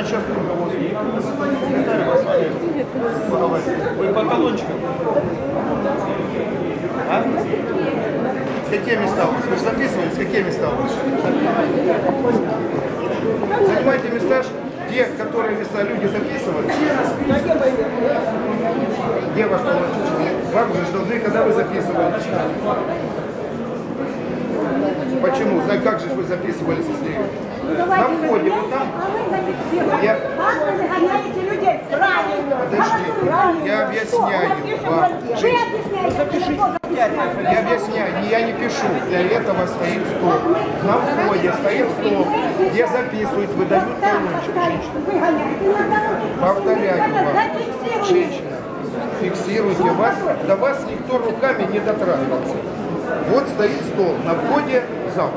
на час руководству. Виталий Васильевич, поговорим. Вы по талончикам? А? Какие места у вас? Вы же записывались, какие места у вас? Занимайте места, те, которые места люди записывали. Где ваш талончик? Вам же должны, когда вы записывали. Почему? Как же вы записывались здесь? На входе, вот там. Я- вы загоняете людей? Правильно. Подожди, я объясняю вам. Вы объясняете. Я объясняю, я не пишу. Для этого стоит стол. На входе стоит стол, где записывают, выдают талончик. Повторяю вам, женщина, фиксируйте вас, до вас никто руками не дотрагивался. Вот стоит стол на входе зал,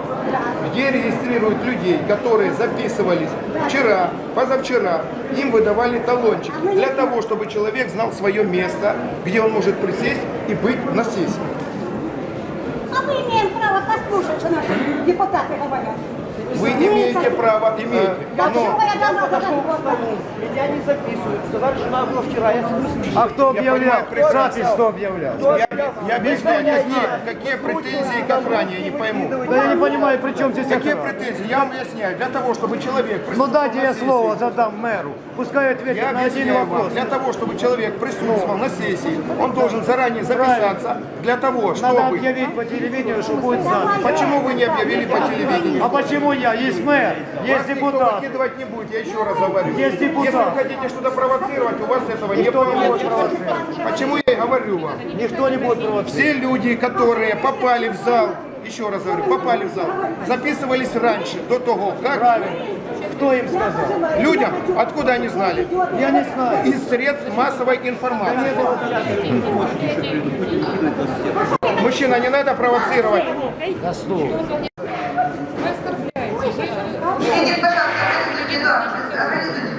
где регистрируют людей, которые записывались вчера, позавчера, им выдавали талончик для того, чтобы человек знал свое место, где он может присесть и быть на сессии. А мы имеем право послушать, что наши депутаты говорят. Вы имеете право, имеете, Да но чего я к сказать? столу, меня не записывают. Сказали, что надо было вчера, я согласился. А кто объявлял? Запись кто объявлял? я, я объясняю, какие, какие претензии к охране, я не пойму. Да я не понимаю, при чем здесь Какие охрана? претензии? Я вам объясняю. Для того, чтобы человек Ну присутствовал дайте на я сессии. слово задам мэру. Пускай Я ответит на один объясняю вам. вопрос. Для того, чтобы человек присутствовал на сессии, он должен заранее записаться для того, Надо чтобы... объявить по телевидению, что будет занято. Почему вы не объявили по телевидению? А почему я? Есть мэр, есть депутат. выкидывать не будет, я еще раз говорю. Есть депутат. Если вы хотите что-то провоцировать, у вас этого Никто не будет провоцировать. Почему я и говорю вам? Никто не будет провоцировать. Все люди, которые попали в зал, еще раз говорю, попали в зал, записывались раньше, до того, как Правильно. Кто им сказал? людям, откуда они знали? Я не знаю. Из средств массовой информации. Мужчина, не надо провоцировать. На стул. Извините, пожалуйста, не организуйте.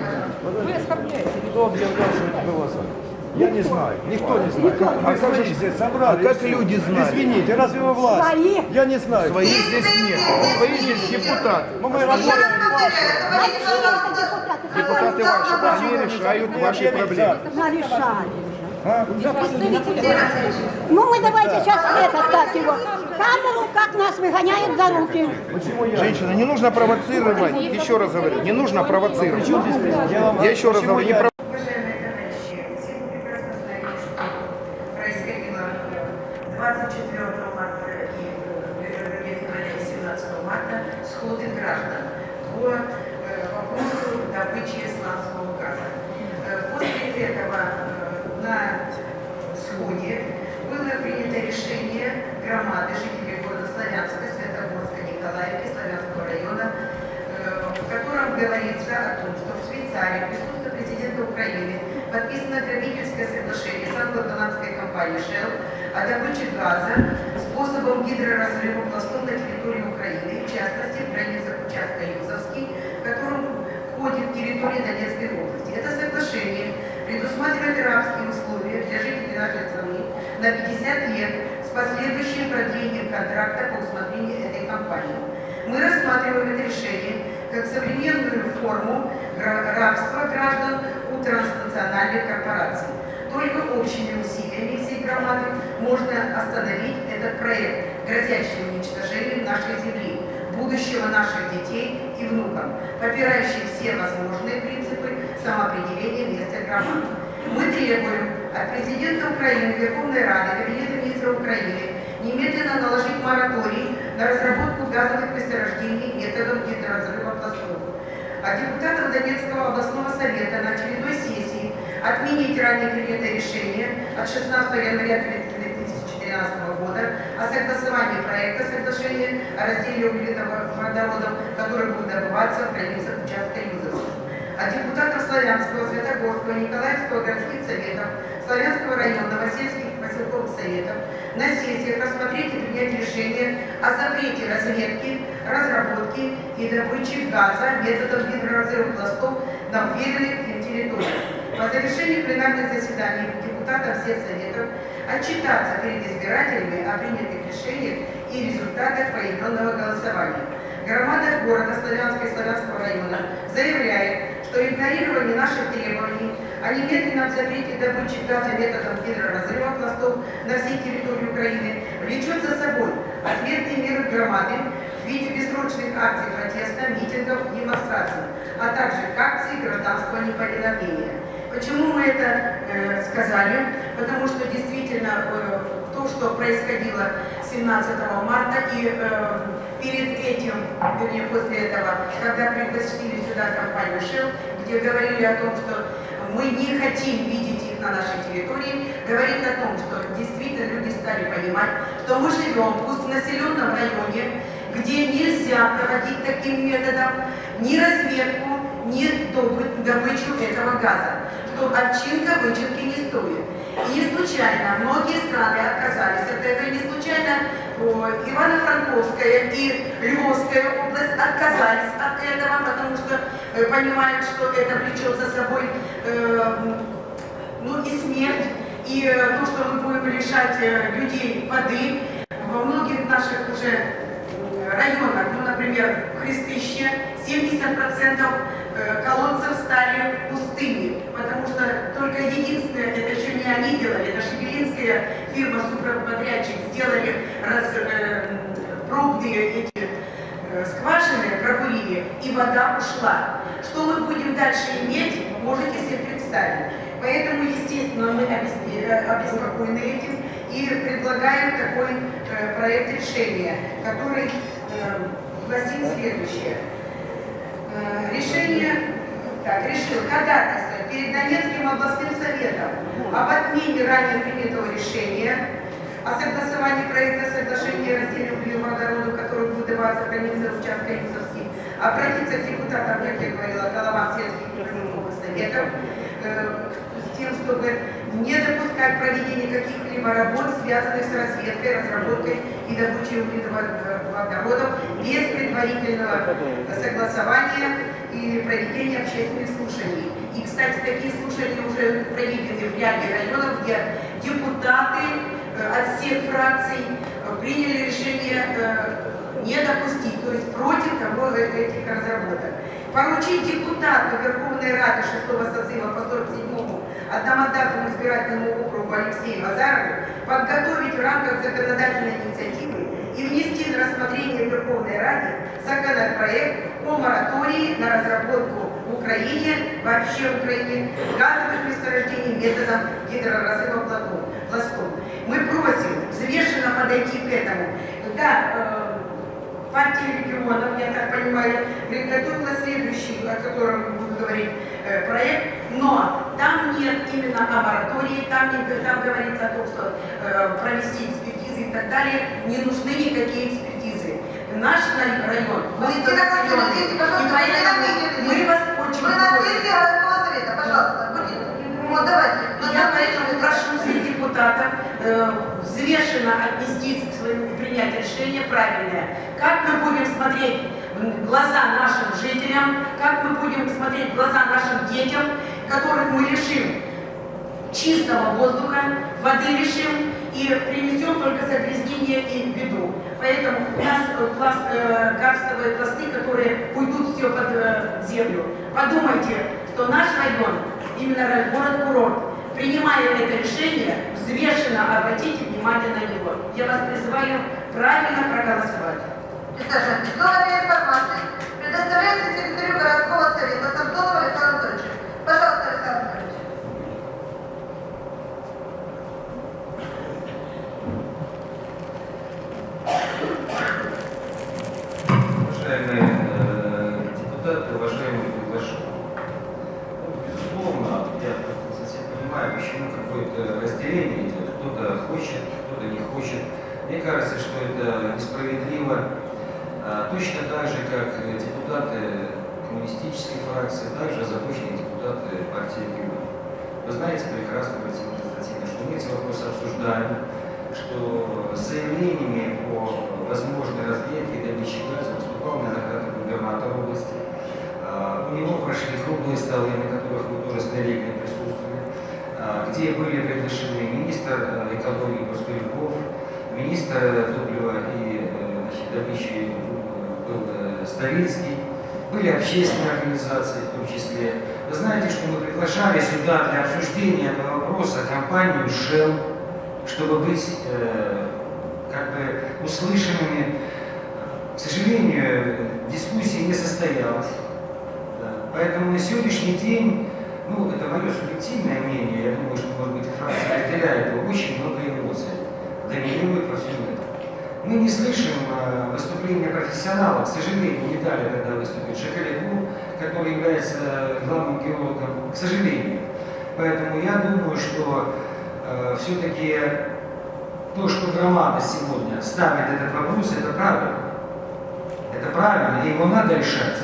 Кто объявлял, что это было занято? Я не знаю. Никто не знает. А как же здесь собрали? А как люди знали? Извините, разве вы власть? Свои. Я не знаю. Своих здесь нет. Свои здесь депутаты. Ну, мы работаем. Это депутаты? Ваши, они решают ваши проблемы. Нарешали. Ну мы давайте сейчас это, как его, камеру, как нас выгоняют за руки. Женщина, не нужно провоцировать. Еще раз говорю, не нужно провоцировать. Я еще раз говорю, не провоцировать. Уважаемые товарищи, все вы прекрасно знаете, что происходило 24 марта и э, февраля 17 марта сходы граждан по э, вопросу добычи сланцевого газа. Э, После этого э, на сходе было принято решение громады жителей города Славянска, Светогорска, Николаевки, Славянского района, э, в котором говорится о том, что в Швейцарии в присутствии президента Украины подписано грабительское соглашение с англо-голландской Shell о добыче газа способом гидроразрыва пластов на территории Украины, в частности, в границах участка Юзовский, в котором входит территория Донецкой области. Это соглашение предусматривает рабские условия для жителей нашей страны на 50 лет с последующим продлением контракта по усмотрению этой компании. Мы рассматриваем это решение как современную форму рабства граждан у транснациональных корпораций. Только общими усилиями всей громады можно остановить этот проект, грозящий уничтожением нашей земли, будущего наших детей и внуков, попирающий все возможные принципы самоопределения места громады. Мы требуем от президента Украины, Верховной Рады, Кабинета министров Украины немедленно наложить мораторий на разработку газовых месторождений методом гидроразрыва пластов. А депутатам Донецкого областного совета на очередной сессии отменить ранее принятое решение от 16 января 2013 года о согласовании проекта соглашения о разделе углеводородов, который будет добываться в границах участка Юзовска. А депутатов Славянского, Светогорского, Николаевского городских советов, Славянского районного, сельских поселковых советов на сессиях рассмотреть и принять решение о запрете разведки, разработки и добычи газа методом гидроразрыва пластов на уверенных территориях. По завершении пленарных заседаний депутатов всех советов отчитаться перед избирателями о принятых решениях и результатах поименного голосования. Громада города Славянска и Славянского района заявляет, что игнорирование наших требований о немедленном запрете добычи газа методом гидроразрывов на стол на всей территории Украины влечет за собой ответные меры громады в виде бессрочных акций протеста, митингов, демонстраций, а также акций гражданского неповиновения. Почему мы это э, сказали? Потому что действительно э, то, что происходило 17 марта и э, перед этим, вернее после этого, когда пригласили сюда компанию Shell, где говорили о том, что мы не хотим видеть их на нашей территории, говорит о том, что действительно люди стали понимать, что мы живем в густонаселенном районе, где нельзя проводить таким методом ни разведку, ни добы- добычу этого газа, что отчинка вычинки не стоит. И не случайно многие страны отказались от этого, не случайно Ивано-Франковская и Львовская область отказались от этого, потому что э, понимают, что это влечет за собой э, ну и смерть, и э, то, что мы будем лишать э, людей воды. Во многих наших уже э, районах, например, в Христыще, 70% э, колодцев стали пустыми, потому что только единственное, это еще не они делали, это шебелинская фирма суперподрядчик сделали раз, э, пробные эти э, скважины, пробурили, и вода ушла. Что мы будем дальше иметь, можете себе представить. Поэтому, естественно, мы э, обеспокоены этим и предлагаем такой э, проект решения, который э, гласит следующее. Э, Решение, так, решил ходатайство перед Донецким областным советом об отмене ранее принятого решения о согласовании проекта соглашения разделе углеводородов, который будет даваться граница участка Юсовский, обратиться к депутатам, как я говорила, головам сельских городских советов, э, с тем, чтобы не допускать проведения каких-либо работ, связанных с разведкой, разработкой и добычей углеводородов без предварительного согласования и проведения общественных слушаний. И, кстати, такие слушания уже проведены в ряде районов, где депутаты э, от всех фракций э, приняли решение э, не допустить, то есть против того, этих разработок. Поручить депутату Верховной Рады 6 созыва по 47-му одномандатному избирательному округу Алексею Азарову подготовить в рамках законодательной инициативы и внести на рассмотрение Верховной Раде законопроект о моратории на разработку в Украине, вообще в Украине, газовых месторождений методом гидроразрыва пластов. Мы просим взвешенно подойти к этому. Да, э, партия регионов, я так понимаю, приготовила следующий, о котором буду говорить, э, проект, но там нет именно о моратории, там, не- там говорится о том, что э, провести экспертизы и так далее, не нужны никакие экспертизы. Наш рай- район, Васильевна, идите, и поэтому мы вас очень Вы на сессии городского совета, пожалуйста, будете. Вот давайте. Я поэтому прошу всех депутатов э, взвешенно отнестись к своему и принять решение правильное. Как мы будем смотреть глаза нашим жителям, как мы будем смотреть в глаза нашим детям, которых мы лишим чистого воздуха, воды лишим и принесем только загрязнение и беду. Поэтому у нас э, пласт, э, карстовые пласты, которые уйдут все под э, землю. Подумайте, что наш район, именно город-курорт, принимая это решение, взвешенно обратите внимание на него. Я вас призываю правильно проголосовать. Александр, новая информация предоставляется секретарю городского совета Самсонову Александру Анатольевичу. Пожалуйста, Александр Анатольевич. Уважаемые э, депутаты, уважаемые приглашенные. Ну, безусловно, я совсем понимаю, почему какое-то разделение идет. Кто-то хочет, кто-то не хочет. Мне кажется, что это несправедливо. А, Точно так же, как депутаты коммунистической фракции, также озабоченные депутаты партии регионов. Вы знаете прекрасно, Владимир Константинович, что мы эти вопросы обсуждаем, что с заявлениями о возможной разведке и добыче газа выступал неоднократно губернатор области. А, У него прошли круглые столы, на которых вы тоже с налегом присутствовали, а, где были приглашены министр э, экологии Пустырьков, министр топлива и э, значит, добычи был Ставицкий, были общественные организации в том числе. Вы знаете, что мы приглашали сюда для обсуждения этого вопроса компанию Shell, чтобы быть э, как бы услышанными. К сожалению, дискуссия не состоялась. Да. Поэтому на сегодняшний день, ну, это мое субъективное мнение, я думаю, что, может быть, фракция разделяет, очень много эмоций доминирует во всем этом. Мы не слышим э, выступления профессионалов, к сожалению, не дали тогда выступить Шакалеву, который является главным геологом, к сожалению. Поэтому я думаю, что э, все-таки то, что громада сегодня ставит этот вопрос, это правильно. Это правильно, и его надо решать.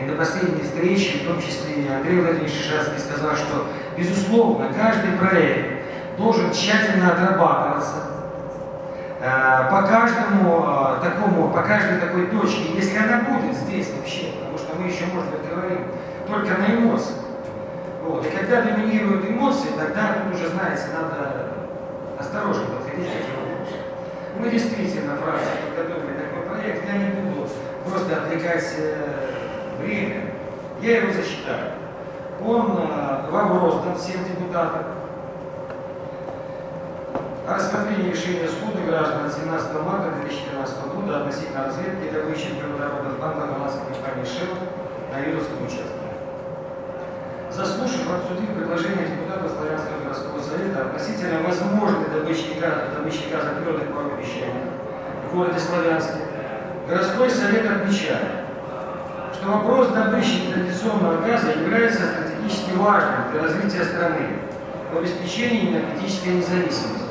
И на последней встрече, в том числе и Андрей Владимирович Шишацкий сказал, что, безусловно, каждый проект должен тщательно отрабатываться, Э, по каждому э, такому, по каждой такой точке, если она будет здесь вообще, потому что мы еще, может быть, говорим только на эмоциях. Вот. И когда доминируют эмоции, тогда тут уже, знаете, надо осторожно подходить к этим вопросам. Мы действительно, фракция, подготовили такой проект, я не буду просто отвлекать э, время, я его зачитаю. Он э, вам роздан всем депутатам, о рассмотрении решения суда граждан 17 марта 2013 года относительно разведки и добычи углеводородов в банках голландской компании Shell на Юрьевском участке. Заслушав обсудив предложение депутата Славянского городского совета относительно возможной добычи газа, добычи газа пород песчаных в городе Славянске, городской совет отмечает, что вопрос добычи нетрадиционного газа является стратегически важным для развития страны в обеспечении энергетической независимости.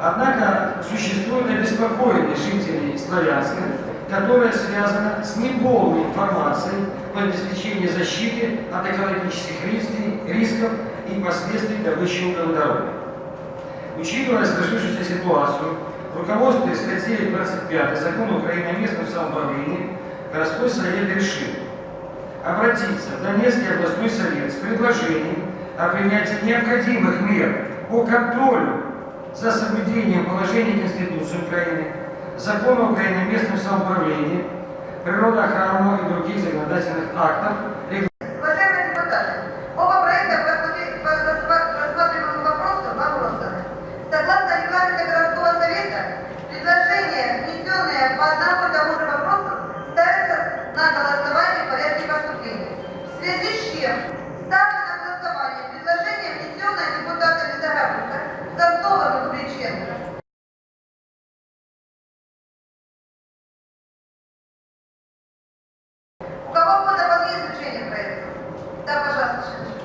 Однако существует обеспокоенность жителей Славянска, которая связана с неполной информацией по обеспечению защиты от экологических рисков и последствий добычи углеводородов. Учитывая сложившуюся ситуацию, руководствуясь статьей 25 Закона Украины о местном самоуправлении, городской совет решил обратиться в Донецкий областной совет с предложением о принятии необходимых мер по контролю за соблюдением положений Конституции Украины, Закона Украины о местном самоуправлении, природоохранного и других законодательных актов, Уважаемые депутаты, оба проекта по рассмотри- по рассма- рассматриваемому вопросу вам розданы. Согласно регламенту городского совета, предложения, внесенные по одному и тому же вопросу, ставятся на голосование в порядке поступления. В связи с чем ставлю на голосование предложение, внесенное депутатами Загорулько, Донцовым и Куличенко. У кого было дополнительное изучение проекта? Да, пожалуйста, Шишечка.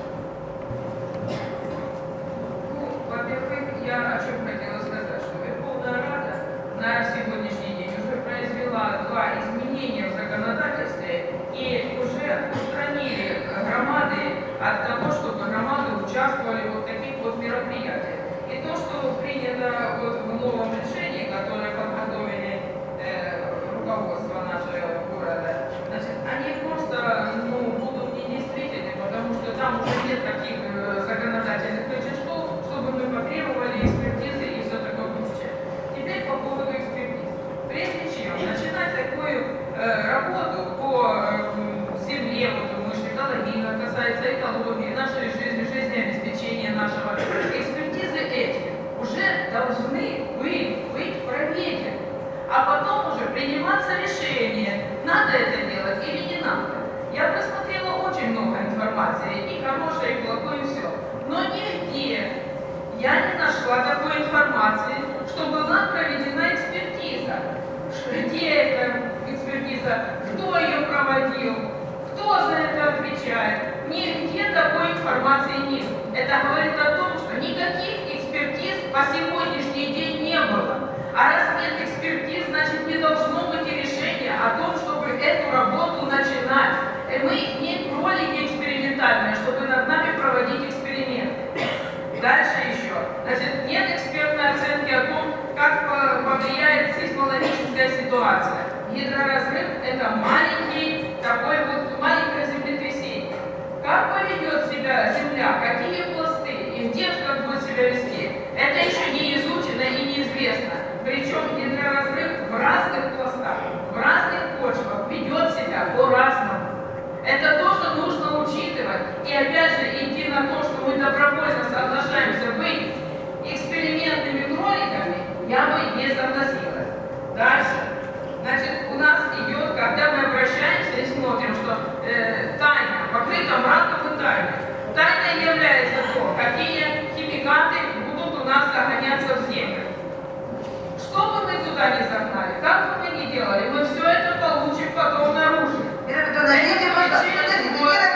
Ну, во-первых, я о чем хотела сказать, что Верховная Рада на сегодняшний день уже произвела два изменения в законодательстве и уже устранили громады от того, чтобы громады участвовали вот в таких вот мероприятиях. И то, что принято вот в новом решении, которое подготовили э, руководство нашего города, значит, они просто ну, будут недействительны, потому что там уже нет таких э, законодательных рычажков, чтобы мы потребовали экспертизы и все такое прочее. Теперь по поводу экспертиз. Прежде чем начинать такую э, работу по э, земле, вот мы же экология, касается экологии, нашей жизни, жизнеобеспечения нашего, экспертизы эти уже должны быть, быть проверены. А потом уже приниматься решение, надо это делать или не надо. Я просмотрела очень много информации, и хорошее, и плохое, и все. Но нигде я не нашла такой информации, что была проведена экспертиза. Ш- Где эта экспертиза, кто ее проводил, кто за это отвечает. Нигде такой информации нет. Это говорит о том, что никаких экспертиз по сегодняшний день не было. А раз нет экспертиз, значит не должно быть и решения о том, чтобы эту работу начинать. Э, Мы не кролики экспериментальные, чтобы над нами проводить эксперименты. Дальше еще. Значит, нет экспертной оценки о том, как э, повлияет сейсмологическая ситуация гидроразрыв – это маленький, такой вот маленькое землетрясение. Как поведет себя Земля, какие пласты и где она будет себя вести, это еще не изучено и неизвестно. Причем гидроразрыв в разных пластах, в разных почвах ведет себя по-разному. Это то, что нужно учитывать. И опять же, идти на то, что мы добровольно соглашаемся быть экспериментными кроликами, я бы не согласилась. Дальше значит, у нас идет, когда мы обращаемся и смотрим, что э, тайна покрыта мраком и тайной. Тайной является то, какие химикаты будут у нас загоняться в землю. Что бы мы сюда не загнали, как бы мы ни делали, мы все это получим потом наружу. Это, это, это, это, это, это, это, это,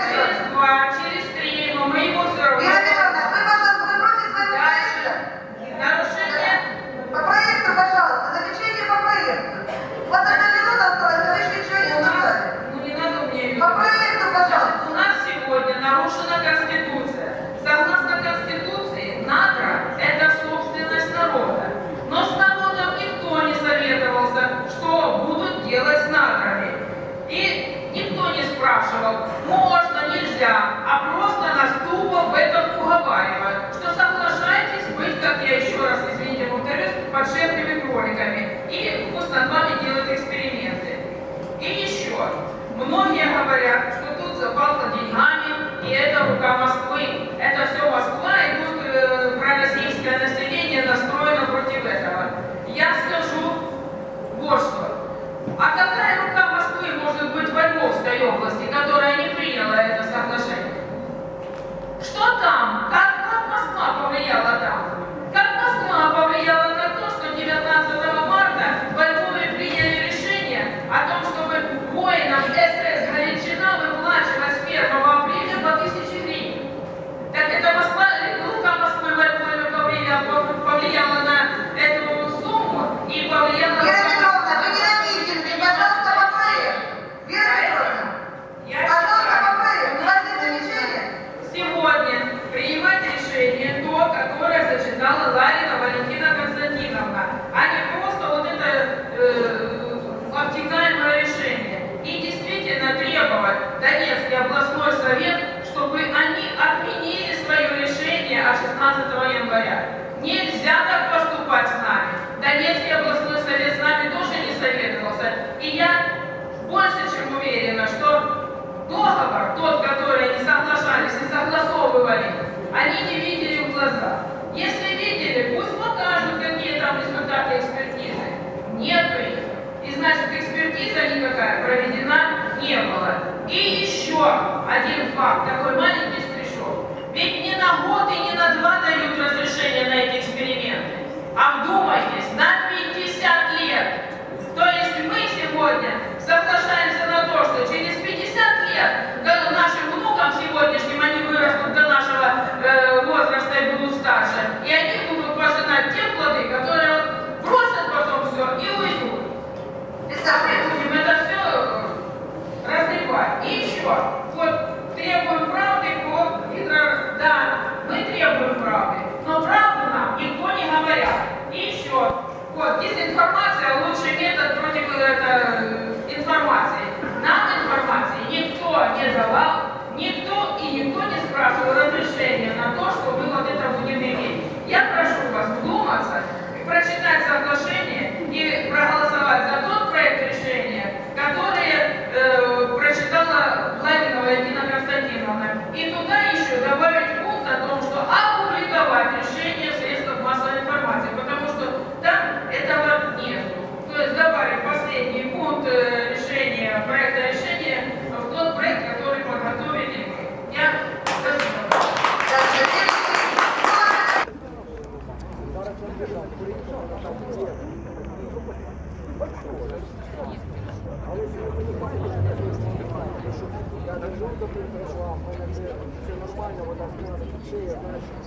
чего? Вот требуем правды по гидро... Да, мы требуем правды, но правду нам никто не говорят. И еще, вот, дезинформация лучший метод против э, это, э, информации.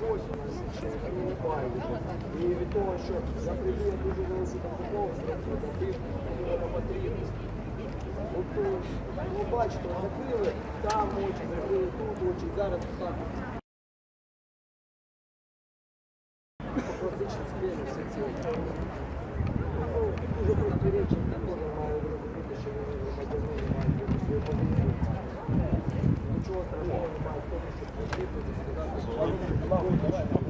щось у нас ще не має. І від того, що за приділяю дуже велику компетентність, на потрібність. От, ви бачите, закрили там очі, закрили тут очі, зараз так. Просто чим всі ці. Е, дуже прості речі, Ничего страшного.